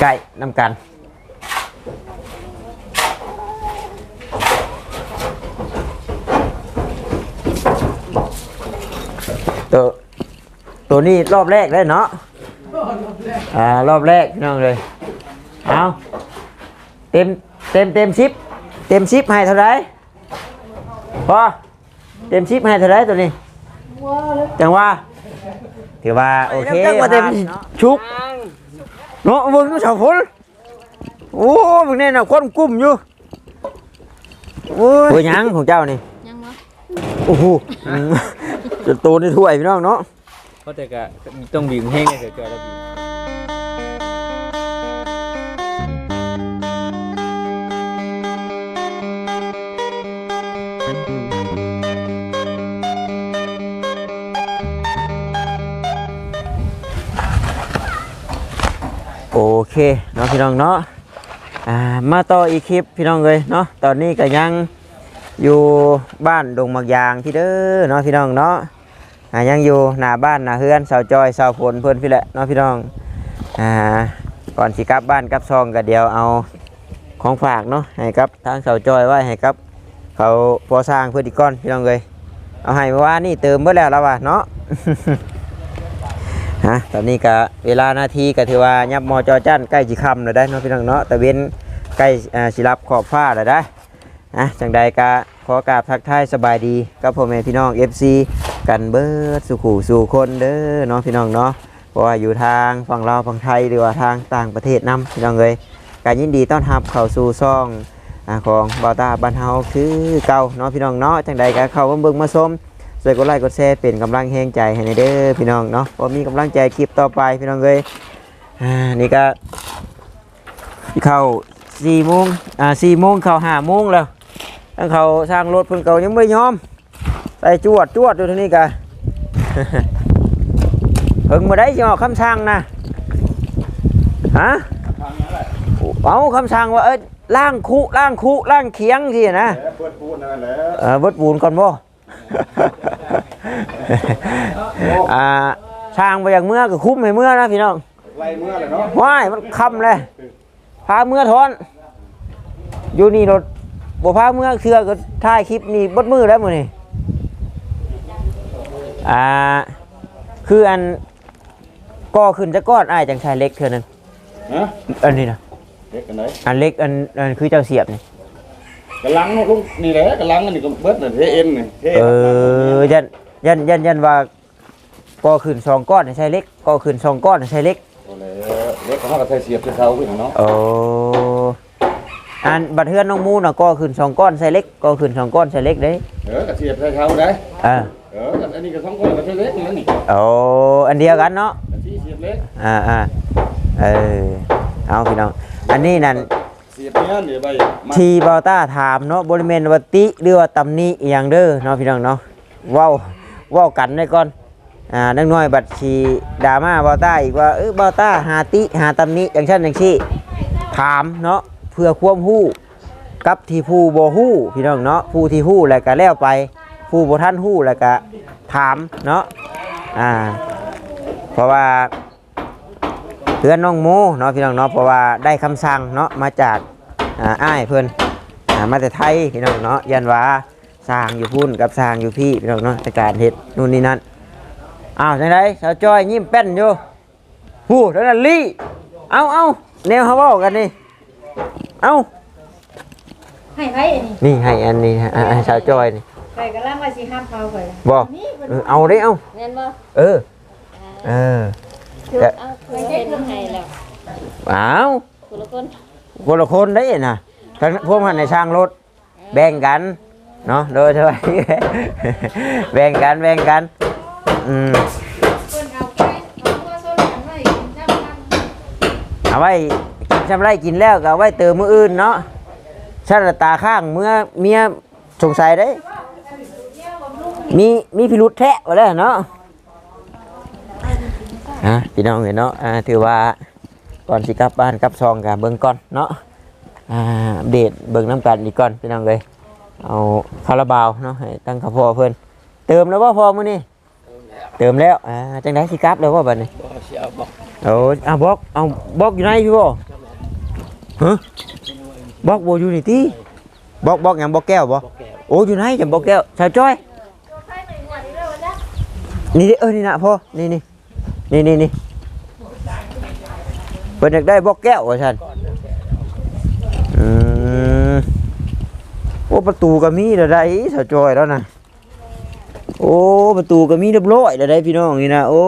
ใกล้น้ำกันตัวตัวนี้รอบแรกเลยเนาะอ่ารอบแรกพี่น้องเลยเอาเต็มเต็มเต็มชิปเต็มชิปให้เท่าไหรพอเต็มชิปให้เท่าไหรตัวนี้จังว่าถือว่าโอเคจังว่าเต็มชุก เนาะมึงก็ชาวฝนโอ้มึงเนี่ยน่ะคนกุ้มอยู่โอ้ยหยังของเจ้ โอเคเนาะพี่น้องเนาะอ่ามาต่ออีกคลิปพี่น้องเลยเนาะตอนนี้ก็ยังอยู่บ้านดงมักยางพี่เด้อเนาะพี่น้องเนาะอ่ายังอยู่หน้าบ้านหน้าเฮือนสาวจอยสาวฝนเพื่อนพี่แหละเนาะพี่น้องอ่าก่อนสิกลับบ้านกลับซองก็เดียวเอาของฝากเนาะให้กับทางสาวจอยไว้ให้กับเขาพอสร้างเพื่อนอีกก้อนพี่น้องเลยเอาให้เมื่อวานนี่เติมเมื่อแล้วแล้วว่ะเนาะ ฮะตอนนี้ก็เวลานาทีก็ถือว่ายับมอจอจันใกล้จีคำแล้วได้เนาะพี่น้องเนาะแต่เว้นใกล้อ่าสิรับขอบฟ้าแล้วได้นะจังใดก็ขอกราบทักทายสบายดีกับพ่อแม่พี่น้อง FC กันเบิดสุขูสู่คนเด้อเนาะพี่น้องเนาะเพราะว่าอยู่ทางฝั่งลาวฝั่งไทยหรือว่าทางต่างประเทศนํพี่น้องเลยการยินดีต้อนรับเข้าสู่ซ่องอาของบาวตาบ้านเฮาคือเก่าเนาะพี่น้องเนาะจังใดก็เข้ามาเบิ่งมาชม ช่วยกดไลค์กดแชร์เป็นกำลังแห่งใจให้ในเด้อพี่น้องเนาะพอมีกำลังใจคลิปต่อไปพี่น้องเลยอ่านี่ก็เข้าสี่โมงอ่าสี่โมงเข้าห้าโมงแล้วตั้งเขาสร้างรถเพิ่นเก่ายังไม่ยอมใส่จวดจวดอยู่ที่นี่กะเพิ่งมาได้ยออกคำสั่งนะฮะเอาคำสั่งว่าเอ้ยล่างคุล่างคุล่างเคียงสินะเปิดปูนนั่นแหละเออเบิดปูนก่อนบ่ อ่าช่างไปอย่างเมื่อก็คุ้มให้เมื่อนะพี่น้องไล่เมื่อเลยเนาะว้ายมันคำเลยพาเมื่อทอน อยู่นี่รถบ่พาเมื่อเทือก็ถ่ายคลิปนี่เบดมือแล้วมื้อนี่อ่า คืออันก่อขึ้นจะก้อนอ้ายจังชายเล็กเท่านั้นฮะอันนี้นะเด็กกันไหนอันเล็กอันอันคือเจ้าเสียบนี่ กำลังลุงนี่แหละกำลังอันนี้ก็เบิดน่ะเทเอ็นนี่เทเออยันยันยันยันว่าก่อขึ้นสองก้อนใช่เล็กก่อขึ้นสองก้อนใช่เล็กเอาแล้วเล็กก็เฮาก็ใส่เสียบที่เขาขึ้นเนาะโอ้อันบัดเทือนน้องมูน่ะก่อขึ้นสองก้อนใช่เล็กก่อขึ้นสองก้อนใช่เล็กเด้เออก็เสียบใส่เขาได้เอ่าเอออันนี้ก็สองคนก็ใส่เล็กนี่นี่โอ้อันเดียวกันเนาะอันที่เสียบเล็กอ่าอ่าเออเอาพี่น้องอันนี้นั่น เสียบเนี่ยเดี๋ยวไปมาทีบอต้าถามเนาะบริเวณวัติหรือว่าตำหนิอหย่างเด้อเนาะพี่น้องเนาะเว้าเว้ากันได้ก่อนอ่านักน้อยบัดชีดราม่าบอต้าอีกว่าเออบอต้าหาติหาตำหนิอย่างเช่นอย่างที่ถามเนาะเพื่อความฮู้กับที่ผู้บ่ฮู้พี่น้องเนาะผู้ที่ฮู้แล้วก็แล้วไป ผู้บ่ทันฮู้แล้วก็ถามเนาะอ่าเพราะว่า เพื่อนน้องโมเนาะพี่น้องเนาะเพราะว่าได้คำสั่งเนาะมาจากอ่าอ้ายเพิ่นอ่ามาแต่ไทยพี่น้องเนาะยันว่าสร้างอยู่พุ่นกับสร้างอยู่พี่พี่น้องเนาะในการเฮ็ดนู่นนี่นั่นอ้าวจังไดสาวจ้อยยิ้มแป้นอยู่ผู้เท่านั้นลี่เอาเอาแนวเขาเว้ากันนี่เอาให้ไผอันนี้นี่ให้อันนี้ฮะอ่าให้สาวจ้อยนี่ไปกำลังว่าสิห้ามเขาไปล่ะบอกนี่เพิ่นเออเอาได้เอาแม่นบ่เออเออ คือเอาคือเฮ็ดให้แล้วเอาคนละคนคนละคนได้นะทั้งพวกมันในช่างรถ แบ่งกัน เนาะโดยเท่าไหร่แบ่งกันแบ่งกัน อืมเพิ่นเอาไปเอาตัวโซนกันไว้จำกันเอาไว้กินชำไรกินแล้วก็เอาไว้เติมมืออื่นเนาะชันตาข้างเมื่อเมียสงสัยได้ มีมีพิรุษแท้ว่าแล้วเนาะ อะพี่น้องเห็นเนาะอ่าถือว่าก่อนสิกลับบ้านกลับซองกับเบิ่งก่อนเนาะอ่าอัปเดตเบิ่งน้ำกันอีกก่อนพี่น้องเลยเอาคาราบาวเนาะให้ตั้งข้าวพอเพิ่นเติมแล้วว่าพอมื้อนี้เติมแล้วอ่าจังได๋สิกลับแล้วบ่บัดนี้บ่สิเอาบอกโอ้ยอะบอกเอาบอกอยู่ไหนพี่บ่ฮะบอกบ่อยู่นี่ติบอกบอกหยังบอกแก้วบ่บอกแก้วโอ้อยู่ไหนจังบอกแก้วชาวจ้อยใช่หนึ่งวันนี้เลยวันนี้นี่ดิเออนี่นะพ่อนี่นี่ นี่นี่นี่เพิ่นอยากได้บอกแก้วว่าซั่นอืมโอ้ประตูก็มีระได้ชาวจอยแล้วนะโอ้ประตูก็มีเรียบร้อยระไดพี่น้องนี่นะโอ้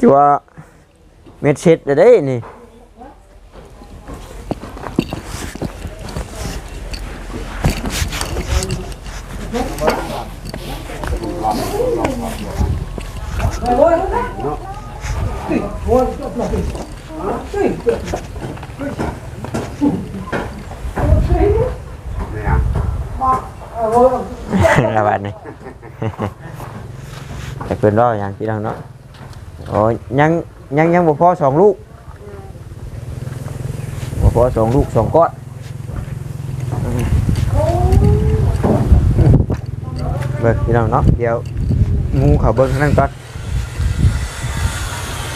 จัวเม็ดเช็ดระได้นี่ ระบาดนี่แต่เพิ่นรออย่างพี่น้องเนาะโอ้ยยังยังยัง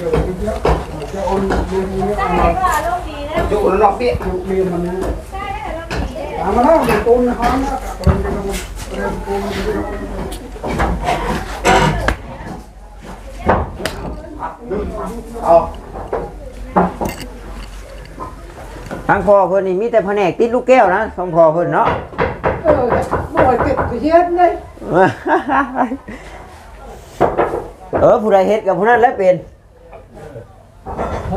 ยวงูเขาเบิ่งข้างนั่นก่อนคือพากันจมกันโอ้ยโอ้ยอยู่ให้อันหัวเข่าเสาจอยแล้วนี่บ่แม่นมอดอะบ่นี่ลูกบ่เห็นควันทางพ่อเพิ่นนี่มีแต่แผนกติดลูกแก้วนะของพ่อเพิ่นเนาะเออบ่อยเก็บเฮ็ดเลยเออผู้ใดเฮ็ดกับผู้นั้นแหล้วเป็นบ่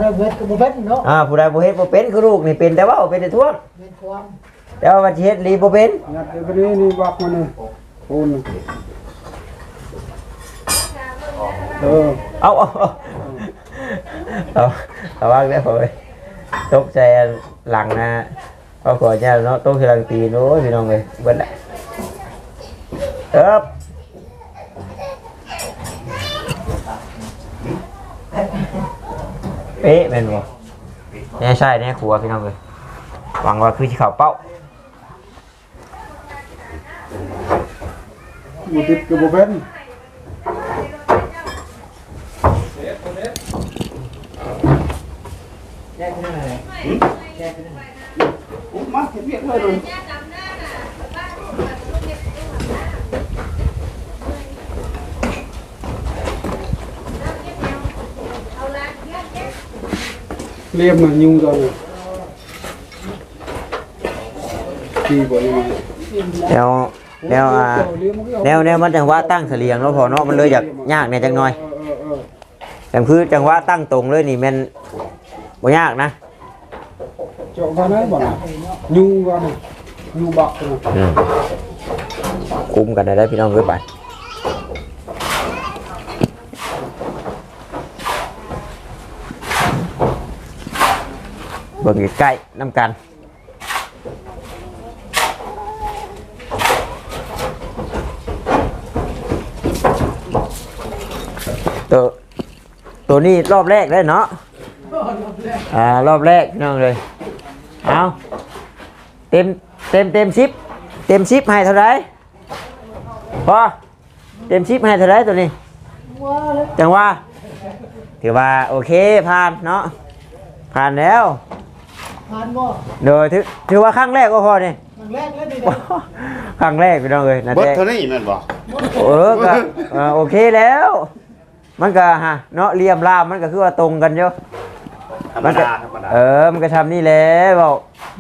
ได้เบ็ดก็บ่เบ็ดเนาะอ่าผู้ใดบ่เฮ็ดบ่เป็นคือลูกนี่เป็นแต่ว่าเป็นแต่ท่วงเป็นความแต่ว่าว่าสิเฮ็ดลีบ่เป็นงัดเดี๋ยวนี้นี่บักมันนี่โอนเออเอาเอาเอาเอาเอาวางได้พอไปตกใจอันหลังนะเอาขอเจ้าเนาะตกใจหลังตีนโอ้ยพี่น้องเอ้ยเบิดละเอิบ เอ๊ะแม่นบ่แน่ใช่แน่ครัวพี่น้องเอ้ยหวังว่าคือสิเข้าเป้าบุติดกับบุเป็นมาเฮ็ดเวียกเลยเลยเรียบมันยุ่งจัง เลยดีบ่นี่มันแนวแนวอ่าเรียบมันก็แนวแนวมันจังหวะตั้งเสลียงเนาะพอเนาะมันเลยอยากยากเนี่ยจังหน่อยเออเออเออแต่คือจังหวะตั้งตรงเลยนี่แมันบ่ยากนะเจาะกันได้บ่น่ะยุ่งกันนี่ยุ่งบักนะอืมคุมกันได้ได้พี่น้องเอ้ยไป เบิ่งใกล้ๆน้ำกันตัวตัวนี้รอบแรกได้เนาะอ่ารอบแรกน้องเลยเอาเต็มเต็มเต็มชิปเต็มชิปให้เท่าไรพอเต็มชิปให้เท่าไรตัวนี้ว่าแล้วจังว่าถือว่าโอเคผ่านเนาะผ่านแล้ว ผ่านบ่โดยถือถือว่าครั้งแรกก็พอเนี่ยครั้งแรกแล้วนี่ครั้งแรกพี่น้องเลยนะเบิดแต่เท่านี้แม่นบ่เออก็เออโอเคแล้ว มันก็ฮะเนาะเรียมรามมันก็คือว่าตรงกันเยอะธรรมมันก็ดาธรรมดาเออมันก็ทำนี่แหละบอก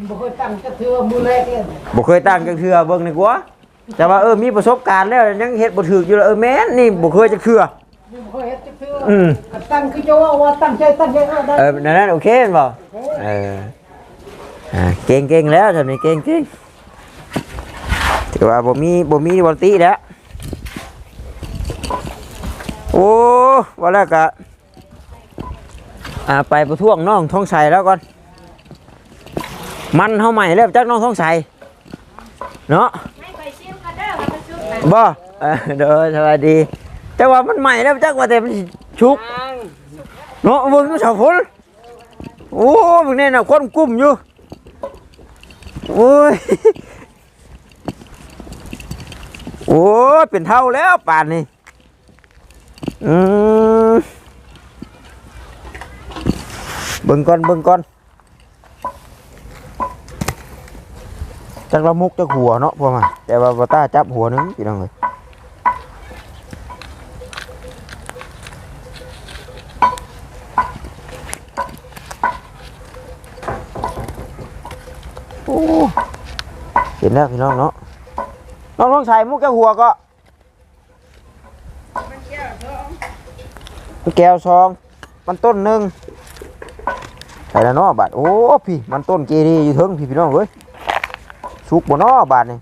บ่เคยตั้งจะเทื่อมือแรกเลยบ่เคยตั้งจักเทื่อเบิ่งนี่กว่าแต่ว่าเออมีประสบการณ์แล้วยังเฮ็ดบ่ถูกอยู่แล้วเออแม่นนี่บ่เคยจักเทื่อบ่เคยเฮ็ดจะเทื่ออืมก็ตั้งคือจะว่าว่าตั้งใจตั้งใจเอาได้เออนั่นนั่นโอเคแม่นบ่เออ อ่าเก่งเก่งแล้วทำนี่เก่งเก่งถือว่าบ่มีบ่มีบอลตีแล้วโอ้ว่าแล้วก็อ่าไปประท้วงน้องท้องใสแล้วก่อนมันเท่าใหม่แล้วจักน้องท้องใสเนาะให้ไปชิมกันเด้อว่ามันชุบไหนบ่เออเด้อสวัสดีแต่ว่ามันใหม่แล้วจักว่าแต่มันสิชุกเนาะเบิ่งดูเสาฝนโอ้เบิ่งนี่น่ะคนกุ้มอยู่ โอ้ย โอ้ยเป็นเท่าแล้วป่านนี้อืมเบิ่งก่อนเบิ่งก่อนจักละมุกจักหัวเนาะพวกมาแต่ว่าบ่ต้าจับหัวนึงพี่น้องเอ้ยโอ้เห็ นแล้วพี่น้องเนาะน้องต้องใส่มุกจักหัวก็มันแก้วซองมันต้นหนึ่งใส่แล้วเนาะบาดโอ้พี่มันต้นเกดีอยู่เทิงพี่พี่น้องเอ้ยสุกบ่เนาะบาดนี่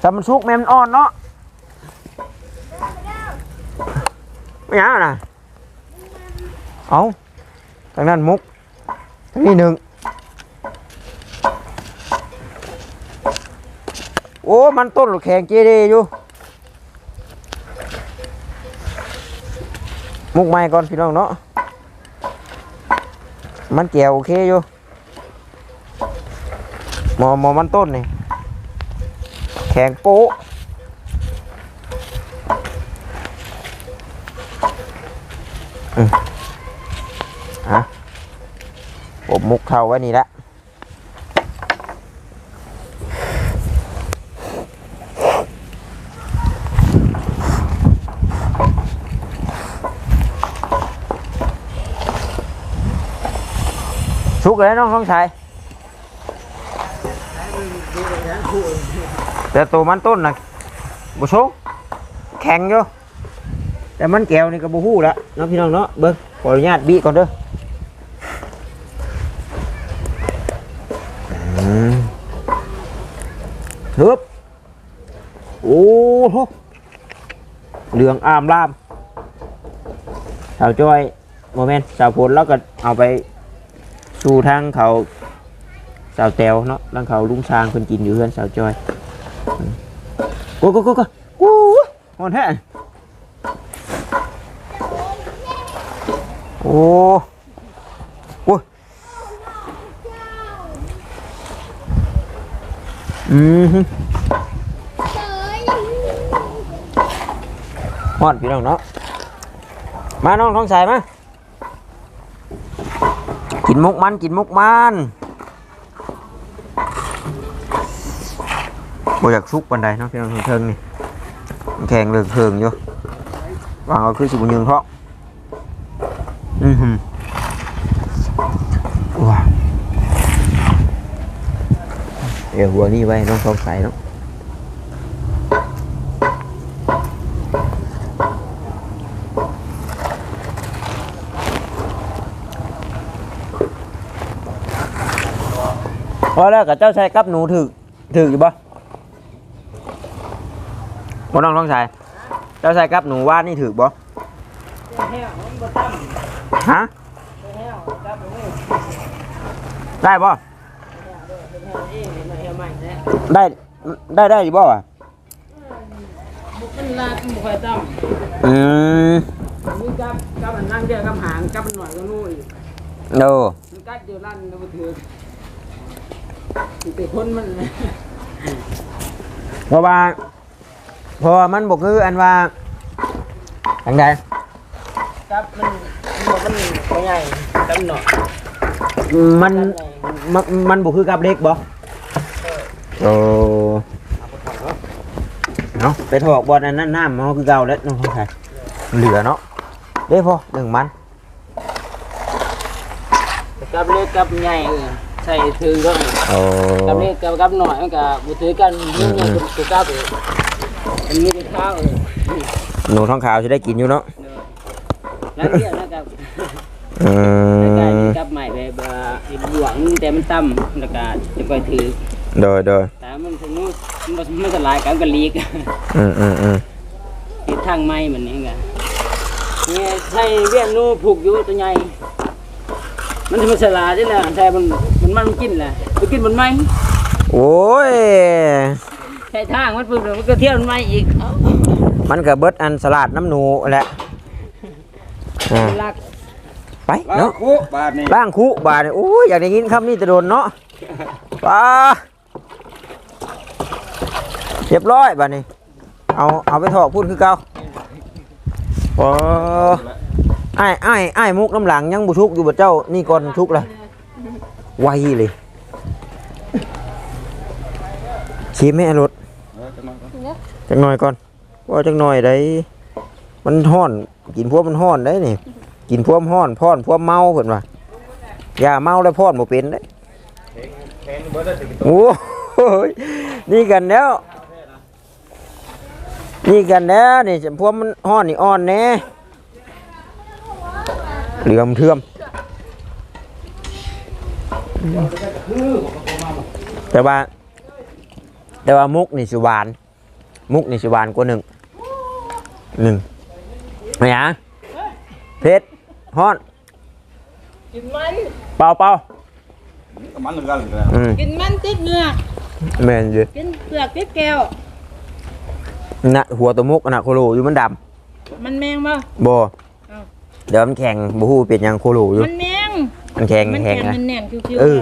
ถ้ามันสุกแม่มันอ่อนเนาะไม่หยังอะนะเอาทางนั้นมุกทางนี้หนึ่ง อ้มันต้นแข็งเจดีอยู่ มุกใหม่ก่อนพี่น้องเนาะ มันแก้วโอเคอยู่หมอหมอมันต้นนี่ แข็งโป๊ะอืมฮะผมมุกเข้าไว้นี่ละ ชุกเลยน้องท้องชายแต่ตัวมันต้นนะบุชงแข็งอยู่แต่มันแก้วนี่ก็บูฮู้ละเนาะพี่น้องเนาะเบิ้งขออนุญาตบีก่อนเด้อฮึบโอ้โหเหลืองอามลามสาวจ้อยโมเมนต์สาวผลแล้วก็เอาไป สู่ทางเขาสาวแตวเนาะทางเขาลุงช้างเพิ่นกินอยู่เพื่อนสาวจอยโก้โก้โก้โก้โอ้หอนแท้โอ้โอ้อืมฮึฮอดพี่น้องเนาะมาน้องท้องใสมา กินมุกมันกินมุกมันบ่อยากชุกปันใดเนาะพี่น้องเทิงนี่แข็งเหลืองเทิงอยู่วางเอาคือสิบุญยืงเทาะอือหือว้าเดี๋ยวหัวนี่ไว้น้องท้องใสเนาะ อแล้วกับเจ้าชายกับหนูถือถืออยู่บ่บ่น้องท้องใสเจ้าชายกับหนูว่านี่ถือบ่ฮะได้บ่ได้ได้ได้อยู่บ่อะมันลาดบ่ค่อยต้องอืมมีกับกับอันนั่งเดียวกับหางกับมันหน่อยก็นู่นอีกโอ้มันกัดอยู่ลั่นแล้วบ่ถือสิ ไปคนมันเพราะว่าเพราะว่ามันบอกคืออันว่าอันใดกับมันมันบอกมันบ่ใหญ่กับหน่อยมันมันมันบอกคือกับเล็กบ่โอ้เนาะไปถอกบอลอันนั้นน้ำมันก็คือเก่าแล้วน้องชายเหลือเนาะเด้พอหนึ่งมันกับเล็กกับใหญ่เออ ใส่ถือก็โอ้กับเล็กกับกับหน่อยมันก็บ่ถือกันนี่เนี่ยคือกับเออมันมีแต่ข้าวเออหนูท้องขาวจะได้กินอยู่เนาะแล้วเดียวนะครับอืแล้วก็มกับใหม่แบบว่าไอ้บวงแต่มันต่ำแล้วก็จะไปถือโดยโดยแต่มันสนุกมันบ่มันสลายกันก็ลีกอืมอืมอืมติดทางไม้เหมือนนี้ไงนี่ใช่เวียนนูผูกอยู่ตัวใหญ่ มันจะมาสลาที่แหละใช่มันมันมันกินแหละไปกินบนไม้โอ้ย ใช่ทางมันปุ๊บเดี๋ยวมันก็เที่ยวบนไม้อีกเอ้ามันก็เบิดอันสลัดน้ำหนูแหละอ่าลักไปล้างเนาะคุบาทนี่ล่างคุบาดนี่โอ้ยอยากได้ยินคำนี้จะโดนเนาะไป้าเรียบร้อยบาดนี้เอาเอาไปถอกพูดคือเก่าโอ้ ไอ้ไอ้ไอ้มุกน้ำหลังยังบุชุกอยู่บ่เจ้านี่ก่อนชุกเลยไวเลยขีแม่รถจังหน่อยก่อนว่าจักหน่อยได้มันห้อน กินพวกมันห้อนได้นี่กินพวกห้อนพ่อนพวกเมาเพิ่นว่าอย่าเมาแล้วพ่อนบ่เป็นได้แทงเบิดได้โอ้ยนี่กันแล้วนี่กันแล้วนี่พวกมันห้อนนี่อ่อนแน่ เหลื่อมเทือม แต่ว่า แต่ว่ามุกนี่สิหวาน มุกนี่สิหวานกว่าหนึ่งหนึ่งไม่หยังเผ็ดฮ้อน กินมัน เปล่าเปล่ามันเหมือนกันเลยอืมกินมันติดเนื้อแม่นอยู่กินเปลือกติดแก้วนะหัวตัวมุกนะโคโลอยู่มันดมันแมงบ่ำบ่ เดี๋ยวมันแข็งบ่ฮู้เป็นหยังโคโลอยู่ มันแมงมันแข็งมันแข็แข็งงนะมันแน่นคิ้วเออ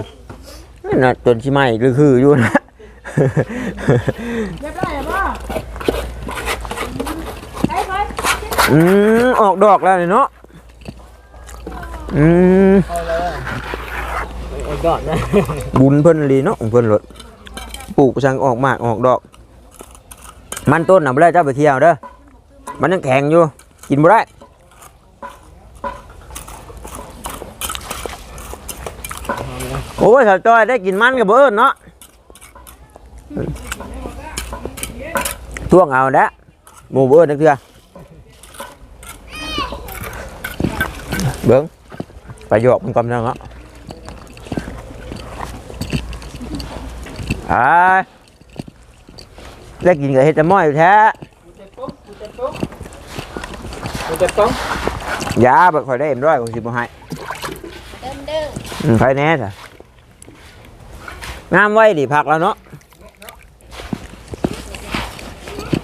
น่ะจนชิไหมคือคืออยู่นะๆเรียบร้อยแล้วบ่ไปไปอืมออกดอกแล้วนี่เนาะอืมโอ้ยยอดนะบุญเพิ่นลีเนาะของเพิ่นรถปลูกช่างออกมากออกดอก มันต้นน่ะบ่ได้เจ้าไปเที่ยวเด้อมันยังแข็งอยู่ กินบ่ได้ โอ้ยสาวจอยได้กินมันกับเบิ้นเนาะท่วงเอาแล้วหมูเบิ้นนักเถื่อเบิ้งไปหยอกมันกำลังเนาะอ่าได้กินกับเห็ดจะม้อยอยู่แท้มันจะต้องยาแบบคอยได้เอ็มร้อยของสิบให้เดิมเด้ออืมใครแน่จ้ะ งามไว้ดิผักแล้วเนาะ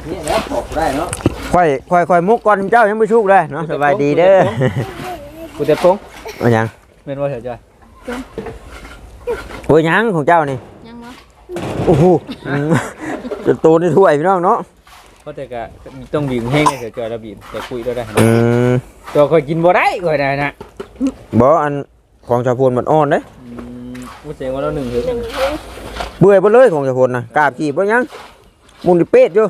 นี่แล้วตกได้เนาะค่อยค่อยค่อยมุกก่อนเจ้ายังไม่ชุกเลยเนาะสบายดีเด้อกูจะปงเอาหยังแม่นว่าเถอะจ้ะโอ้ยหยังของเจ้านี่ยังบ่โอ้โหอืมจะโตในถ้วยพี่น้องเนาะเพราะแต่ก็ต้องบีบแห้งให้เถอะจ้ะเราบีบแต่คุยเราได้อืมตัวค่อยกินบ่ได้ค่อยได้นะบ่อันของชาวพลมันอ่อนเด้อื มกูเสียงว่าเราหนึ่งเถอะเบื่อไปเลยของชาวพลนะกราบขี่บ่ยังมุนดิเป็ดอยู่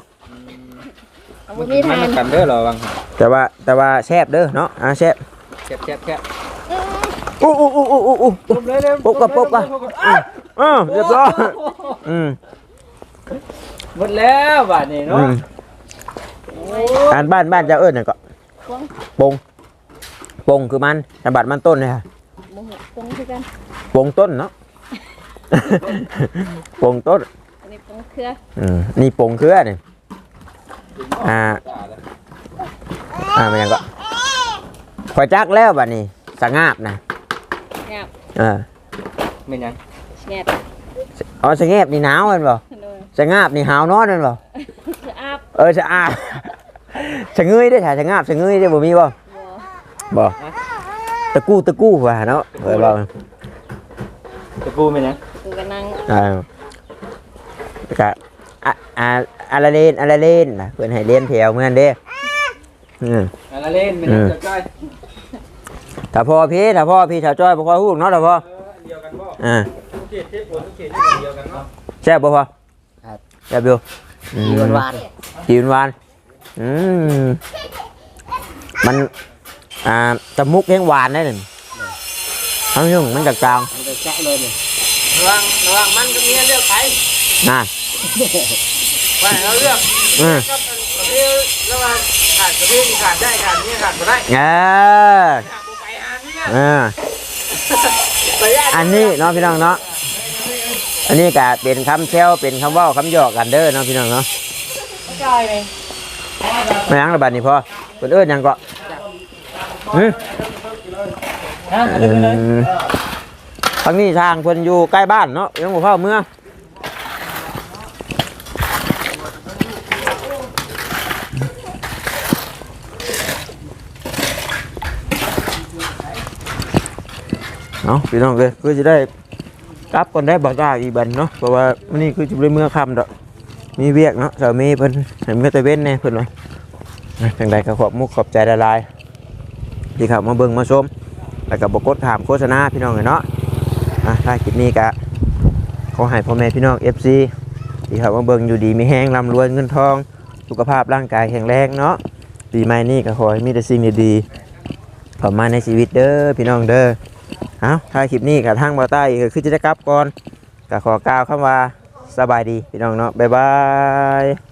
เอาบ่มีทานมันกันเด้อเหรอวังแต่ว่าแต่ว่าแซ่บเด้อเนาะอ่าแซ่บแซ่บแซ่บแซ่บอู้อู้อู้อู้อู้อู้เลยเลยปุ๊บกับปุ๊บกับเออเรียบร้อยอืมหมดแล้วบาดนี้อืเนาะมการบ้านบ้านเจะเอิ้นน่ะก็ปงปงคือมันธนบัตรมันต้นเลยค่ะ บ่ฮู้ปรุงคือกันปงต้นเนาะ ปงต้นอันนี้ปรุงเครืออืมนี่ปงเครือนี่อ่าอ่ามันยังก็ข่อยจักแล้วบัดนี้สงาบนะงาบเออไม่ยังแงบอ๋อสงาบนี่หนาวแมันบ่โดยสงาบนี่หาวนอนแมันบ่จะอาบเออสะอาดสะเงยได้อถ่ายสงาบสะเงยได้อบ่มีบ่บ่บ่ตะกู้ตะกู้ว่าเนาะเออบ่ตะปูไม่ยังกูก็นั่ง เออก็อะอะอะละเลนอะละเลนน่ะเพิ่นให้เรียนแถวเหมือนเด้อืมอะไรเล่นไม่ยังจะจ้อยถ้าพ่อพี่ถ้าพ่อพี่ถ้าจ้อยบ่ค่อยฮู้เนาะถ้าพ่อเดียวกันบ่อ่าทุกเขตเทปปวดทุกเขตเดียวกันเนาะแซ่บบ่พ่อแซ่บอยู่อืมหวานหวานจีนหวานอืมมันอ่าจมูกแห้งหวานได้หนึ่งทั้งยุ่งมันจากจางมันจะแกะเลยเนี่ย ระวังระวังมันกับเมียเลือกใครน่ะว่าเราเลือกอืมกับประเภทระหว่างขาดประเภทขาดได้ขาดเมียขาดบ่ได้เออขาดบ่ไปหาเมียเออไปยากอันนี้เนาะพี่น้องเนาะอันนี้ก็เป็นคำแซวเป็นคำเว่าคำหยอกกันเด้อเนาะพี่น้องเนาะจอยเลยไม่ยังระบาดนี่พอเพิ่นเอิ้นหยังก็หึฮะเออ ทางนี้ทางเพิ่นอยู่ใกล้บ้านเนาะยังบ่เข้าเมืองเนาะพี่น้องเลยคือจะได้กลับก่อนได้บักได้อีบันเนาะเพราะว่ามื้อนี้คือจะได้เมื่อค่ำดอกมีเวียกเนาะสามีเพิ่นเห็นเมื่อตะเว้นแน่เพิ่นว่าจังใดก็ขอบมุกขอบใจละลายที่ข้ามาเบิ่งมาชมแล้วก็บกดถามโฆษณาพี่น้องเลยเนาะ อะถ้าคลิปนี้ก็ขอให้พ่อแม่พี่น้อง FC ที่เขามาเบิ่งอยู่ดีมีแห้งร่ำรวยเงินทอง สุขภาพร่างกายแข็งแรงเนาะปีใหม่นี้ก็ขอให้มีแต่สิ่งดีๆเข้ามาในชีวิตเด้อพี่น้องเด้อเอาถ้าคลิปนี้กับทางบอใต้ก็คือจะได้กลับก่อนก็ขอกล่าวคำว่าสบายดีพี่น้องเนาะบ๊ายบาย